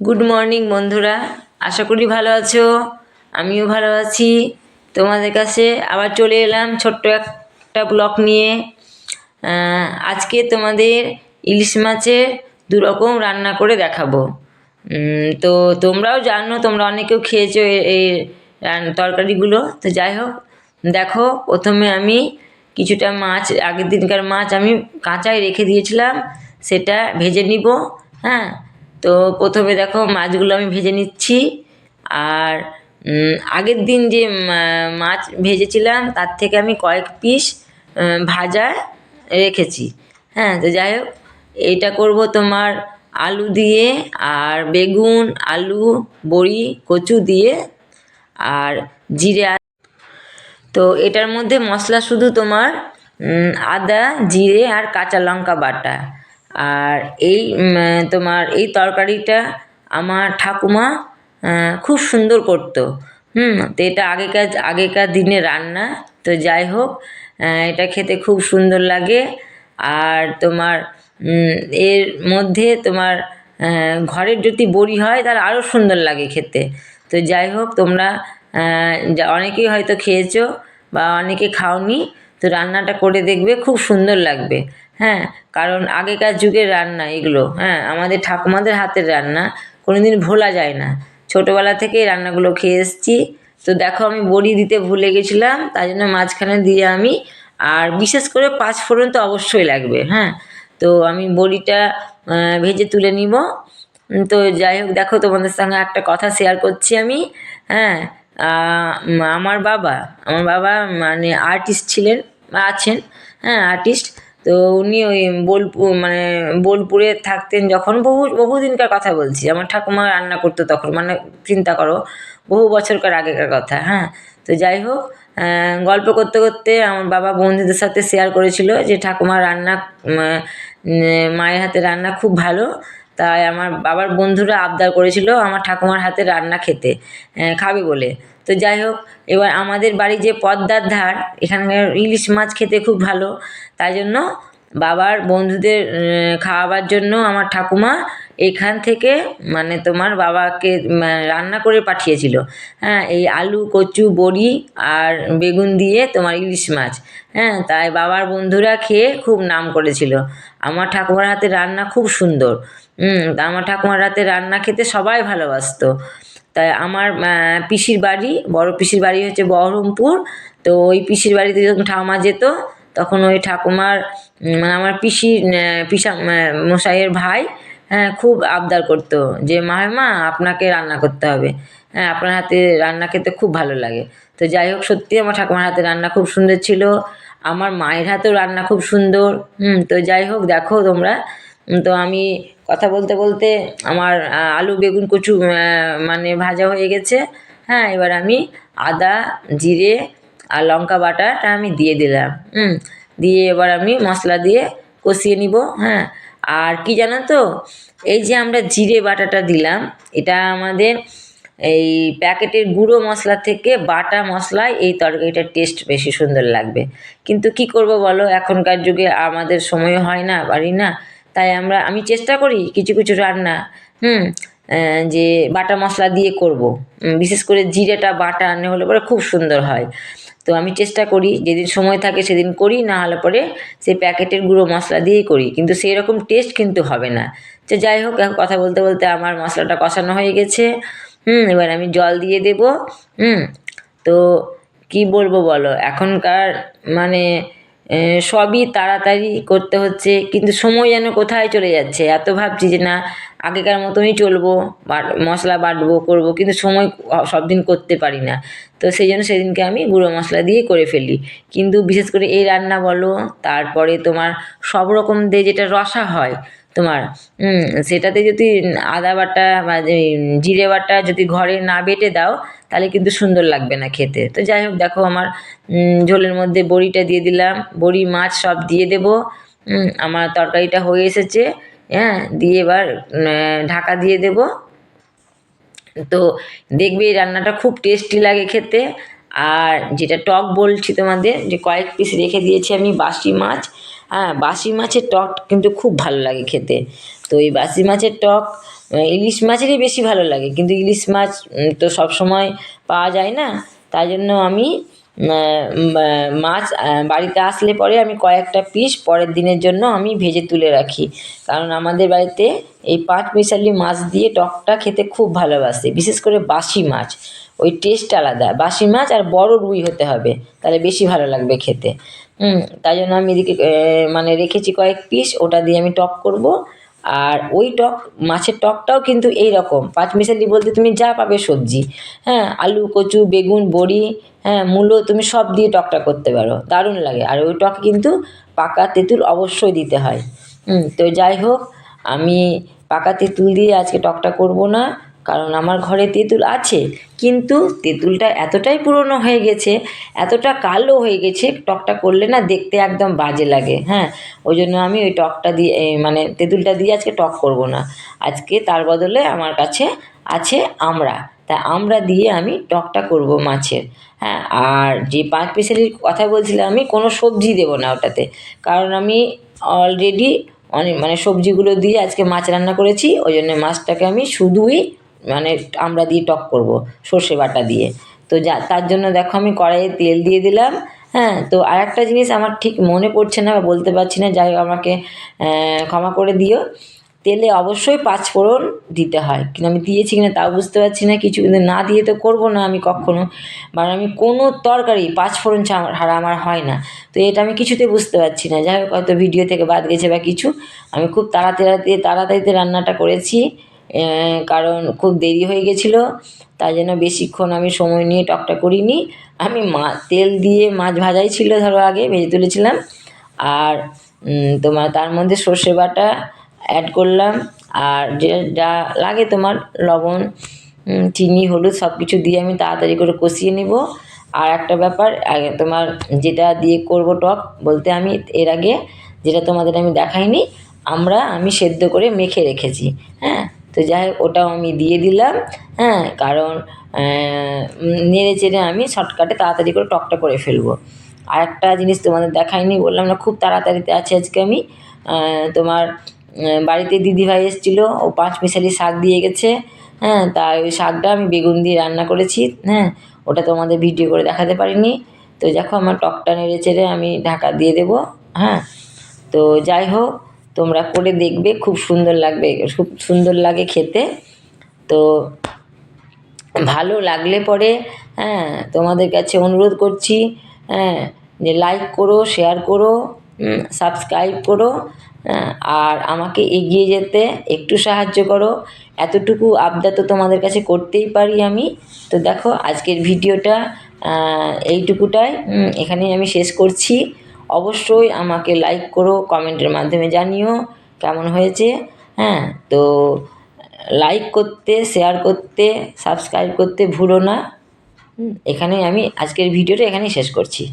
Good morning বন্ধুরা। আশা করি ভালো আছো। আমিও ভালো আছি। তোমাদের কাছে আবার চলে এলাম ছোট্ট একটা ব্লগ নিয়ে। আজকে তোমাদের ইলিশ মাছের দু রকম রান্না করে দেখাবো। তো তোমরাও জানো, তোমরা অনেকেও খেয়েছো এই তরকারিগুলো। তো যাই হোক, দেখো, প্রথমে আমি কিছুটা মাছ, আগের দিনকার মাছ আমি কাঁচায় রেখে দিয়েছিলাম। সেটা ভেজে নিব হ্যাঁ? তো প্রথমে দেখো মাছগুলো আমি ভেজে নিচ্ছি। আর আগের দিন যে মাছ ভেজেছিলাম, তার থেকে আমি কয়েক পিস ভাজা রেখেছি। হ্যাঁ তো যাই হোক, এটা করব তোমার আলু দিয়ে, আর বেগুন, আলু, বড়ি, কচু দিয়ে, আর জিরে তো এটার মধ্যে মশলা শুধু তোমার আদা, জিরে আর কাঁচা লঙ্কা বাটা। আর এই তোমার এই তরকারিটা আমার ঠাকুমা খুব সুন্দর করতো। হুম, তো এটা আগেকার আগেকার দিনে রান্না। তো যাই হোক এটা খেতে খুব সুন্দর লাগে। আর তোমার এর মধ্যে তোমার ঘরের যদি বড়ি হয়, তাহলে আরও সুন্দর লাগে খেতে। তো যাই হোক, তোমরা অনেকেই হয়তো খেয়েছো বা অনেকে খাওনি, তো রান্নাটা করে দেখবে, খুব সুন্দর লাগবে। হ্যাঁ কারণ আগেকার যুগের রান্না এগুলো হ্যাঁ আমাদের ঠাকুমাদের হাতের রান্না কোনো দিন ভোলা যায় না। ছোটোবেলা থেকেই রান্নাগুলো খেয়ে এসেছি। তো দেখো আমি বড়ি দিতে ভুলে গেছিলাম, তাই জন্য মাঝখানে দিয়ে আমি, আর বিশেষ করে পাঁচ ফোড়ন তো অবশ্যই লাগবে হ্যাঁ। তো আমি বড়িটা ভেজে তুলে নিব। তো যাই হোক, দেখো তোমাদের সঙ্গে একটা কথা শেয়ার করছি আমি হ্যাঁ। আমার বাবা আমার বাবা মানে আর্টিস্ট ছিলেন আছেন হ্যাঁ আর্টিস্ট তো উনি ওই বোলপুর মানে বোলপুরে থাকতেন যখন। বহু বহু দিনকার কথা বলছি। আমার ঠাকুমা রান্না করতো তখন মানে চিন্তা করো, বহু বছরকার আগেকার কথা হ্যাঁ। তো যাই হোক গল্প করতে করতে আমার বাবা বন্ধুদের সাথে শেয়ার করেছিল যে ঠাকুমার রান্না মায়ের হাতে রান্না খুব ভালো। তাই আমার বাবার বন্ধুরা আবদার করেছিল আমার ঠাকুমার হাতে রান্না খেতে খাবে বলে। তো যাই হোক, এবার আমাদের বাড়ি যে পদ্মার ধার, এখানকার ইলিশ মাছ খেতে খুব ভালো। তাই জন্য বাবার বন্ধুদের খাওয়াবার জন্য আমার ঠাকুমা এখান থেকে মানে তোমার বাবাকে রান্না করে পাঠিয়েছিল। হ্যাঁ এই আলু, কচু, বড়ি আর বেগুন দিয়ে তোমার ইলিশ মাছ। হ্যাঁ তাই বাবার বন্ধুরা খেয়ে খুব নাম করেছিল। আমার ঠাকুমার হাতে রান্না খুব সুন্দর। আমার ঠাকুমার হাতে রান্না খেতে সবাই ভালোবাসতো। তাই আমার পিসির বাড়ি, বড় পিসির বাড়ি হচ্ছে বহরমপুর। তো ওই পিসির বাড়িতে যখন ঠাকুমা যেত, তখন ওই ঠাকুমার মানে আমার পিসির পিসা মশাইয়ের ভাই হ্যাঁ খুব আবদার করতো যে মাহেমা আপনাকে রান্না করতে হবে। হ্যাঁ আপনার হাতে রান্না খেতে খুব ভালো লাগে। তো যাই হোক, সত্যি আমার ঠাকুমার হাতে রান্না খুব সুন্দর ছিল। আমার মায়ের হাতেও রান্না খুব সুন্দর। হুম, তো যাই হোক, দেখো তোমরা। তো আমি কথা বলতে বলতে আমার আলু, বেগুন, কচু মানে ভাজা হয়ে গেছে। হ্যাঁ এবার আমি আদা, জিরে আর লঙ্কা বাটাটা আমি দিয়ে দিলাম। হুম, দিয়ে এবার আমি মশলা দিয়ে কষিয়ে নিব। হ্যাঁ আর কি জানো তো এই যে আমরা জিরে বাটাটা দিলাম, এটা আমাদের এই প্যাকেটের গুঁড়ো মশলা থেকে বাটা মশলায় এই তরকারিটার টেস্ট বেশি সুন্দর লাগবে। কিন্তু কি করব বলো? এখনকার যুগে আমাদের সময় হয় না, পারি না। তাই আমরা, আমি চেষ্টা করি কিছু কিছু রান্না, হুম যে বাটা মশলা দিয়ে করব। বিশেষ করে জিরেটা বাটা আনে হলে পরে খুব সুন্দর হয়। তো আমি চেষ্টা করি, যেদিন সময় থাকে সেদিন করি, না হলে পরে সেই প্যাকেটের গুঁড়ো মশলা দিয়েই করি। কিন্তু সেই রকম টেস্ট কিন্তু হবে না। তো যাই হোক, এখন কথা বলতে বলতে আমার মশলাটা কষানো হয়ে গেছে। হুম, এবার আমি জল দিয়ে দেব। হুম, তো কি বলব বলো? এখনকার মানে সবই তাড়াতাড়ি করতে হচ্ছে, কিন্তু সময় যেন কোথায় চলে যাচ্ছে? এত ভাবছি যে না আগেকার মতনই চলবো বাট মশলা বাটবো, করব, কিন্তু সময় সব দিন করতে পারি না। তো সেই জন্য সেদিনকে আমি গুঁড়ো মশলা দিয়ে করে ফেলি। কিন্তু বিশেষ করে এই রান্না বলো, তারপরে তোমার সব রকম দিয়ে যেটা রসা হয়, তোমার সেটাতে যদি আদা বাটা বা জিরে বাটা যদি ঘরে না বেটে দাও, তাহলে কিন্তু সুন্দর লাগবে না খেতে। তো যাই হোক, দেখো আমার ঝোলের মধ্যে বড়িটা দিয়ে দিলাম। বড়ি, মাছ সব দিয়ে দেবো। আমার তরকারিটা হয়ে এসেছে। হ্যাঁ দিয়ে এবার ঢাকা দিয়ে দেবো। তো দেখবে এই রান্নাটা খুব টেস্টি লাগে খেতে। আর যেটা টক বলছি তোমাদের, যে কয়েক পিস রেখে দিয়েছি আমি বাসি মাছ। হ্যাঁ বাসি মাছের টক কিন্তু খুব ভালো লাগে খেতে। তো এই বাসি মাছের টক ইলিশ মাছেরই বেশি ভালো লাগে। কিন্তু ইলিশ মাছ তো সব সময় পাওয়া যায় না। তাই জন্য আমি মাছ বাড়িতে আসলে পরে আমি কয়েকটা পিস পরের দিনের জন্য আমি ভেজে তুলে রাখি। কারণ আমাদের বাড়িতে এই পাঁচ মিশালি মাছ দিয়ে টকটা খেতে খুব ভালোবাসে, বিশেষ করে বাসি মাছ। ওই টেস্ট আলাদা। বাসি মাছ আর বড় রুই হতে হবে, তাহলে বেশি ভালো লাগবে খেতে। তাই জন্য আমি এদিকে মানে রেখেছি কয়েক পিস ওটা দিয়ে আমি টক করব। আর ওই টক, মাছের টকটাও কিন্তু এই রকম পাঁচমিশালি বলতে তুমি যা পাবে সবজি। হ্যাঁ আলু, কচু, বেগুন, বড়ি হ্যাঁ মূলো, তুমি সব দিয়ে টকটা করতে পারো। দারুণ লাগে। আর ওই টক কিন্তু পাকা তেঁতুল অবশ্যই দিতে হয়। তো যাই হোক, আমি পাকা তেঁতুল দিয়ে আজকে টকটা করব না। কারণ আমার ঘরে তেঁতুল আছে, কিন্তু তেঁতুলটা এতটাই পুরনো হয়ে গেছে, এতটা কালো হয়ে গেছে, টকটা করলে না দেখতে একদম বাজে লাগে হ্যাঁ। ওই জন্য আমি ওই টকটা দিয়ে মানে তেঁতুলটা দিয়ে আজকে টক করব না। আজকে তার বদলে আমার কাছে আছে আমড়া। তা আমড়া দিয়ে আমি টকটা করব মাছের হ্যাঁ। আর যে পাঁচ পিসেলির কথা বলছিলাম আমি, কোনো সবজি দেবো না ওটাতে। কারণ আমি অলরেডি অনেক মানে সবজিগুলো দিয়ে আজকে মাছ রান্না করেছি, ওই জন্য মাছটাকে আমি শুধুই মানে আমরা দিয়ে টক করব, সর্ষে বাটা দিয়ে। তো যা, তার জন্য দেখো আমি কড়াইয়ে তেল দিয়ে দিলাম হ্যাঁ? তো আর একটা জিনিস আমার ঠিক মনে পড়ছে না বা বলতে পারছি না, যাই আমাকে ক্ষমা করে দিও। তেলে অবশ্যই পাঁচ ফোড়ন দিতে হয়। কিন্তু আমি দিয়েছি কিনা তাও বুঝতে পারছি না কিছু কিন্তু না দিয়ে তো করব না আমি কখনো। বা আমি কোনো তরকারি পাঁচ ফোড়ন ছাড়া আমার হয় না। তো এটা আমি কিছুতে বুঝতে পারছি না। যাই হোক, হয়তো ভিডিও থেকে বাদ গেছে বা কিছু। আমি খুব তাড়াতাড়ি, তাড়াতাড়িতে রান্নাটা করেছি। কারণ খুব দেরি হয়ে গেছিল, তাই জন্য বেশিক্ষণ আমি সময় নিয়ে টকটা করিনি। আমি মা, তেল দিয়ে মাছ ভাজাই ছিল ধরো আগে, ভেজে তুলেছিলাম। আর তোমার তার মধ্যে সর্ষে বাটা অ্যাড করলাম। আর যে যা লাগে তোমার লবণ চিনি, হলুদ সব কিছু দিয়ে আমি তাড়াতাড়ি করে কষিয়ে নেব। আর একটা ব্যাপার তোমার যেটা দিয়ে করব টক, বলতে আমি এর আগে যেটা তোমাদের আমি দেখাইনি, আমরা আমি সেদ্ধ করে মেখে রেখেছি হ্যাঁ? তো যাই হোক, ওটাও আমি দিয়ে দিলাম হ্যাঁ কারণ নেড়ে চেড়ে আমি শর্টকাটে তাড়াতাড়ি করে টকটা করে ফেলব। আর একটা জিনিস তোমাদের দেখাইনি, বললাম না, খুব তাড়াতাড়িতে আছি আজকে আমি। তোমার বাড়িতে দিদিভাই এসেছিল, ও পাঁচ মিশালি শাক দিয়ে গেছে হ্যাঁ তাই ওই শাকটা আমি বেগুন দিয়ে রান্না করেছি হ্যাঁ ওটা তোমাদের ভিডিও করে দেখাতে পারিনি। তো দেখো, আমার টকটা নেড়ে চেড়ে আমি ঢাকা দিয়ে দেবো হ্যাঁ। তো যাই হোক তোমরা করে দেখবে খুব সুন্দর লাগবে খুব সুন্দর লাগে খেতে। তো ভালো লাগলে পরে হ্যাঁ তোমাদের কাছে অনুরোধ করছি হ্যাঁ যে লাইক করো শেয়ার করো সাবস্ক্রাইব করো হ্যাঁ, আর আমাকে এগিয়ে যেতে একটু সাহায্য করো। এতটুকু আবদা তো তোমাদের কাছে করতেই পারি আমি। তো দেখো আজকের ভিডিওটা এইটুকুটাই এখানেই আমি শেষ করছি। অবশ্যই আমাকে লাইক করো কমেন্টের মাধ্যমে জানিও কেমন হয়েছে হ্যাঁ? তো লাইক করতে শেয়ার করতে সাবস্ক্রাইব করতে ভুলো না। এখানেই এখানে আমি আজকের ভিডিওটা এখানেই শেষ করছি।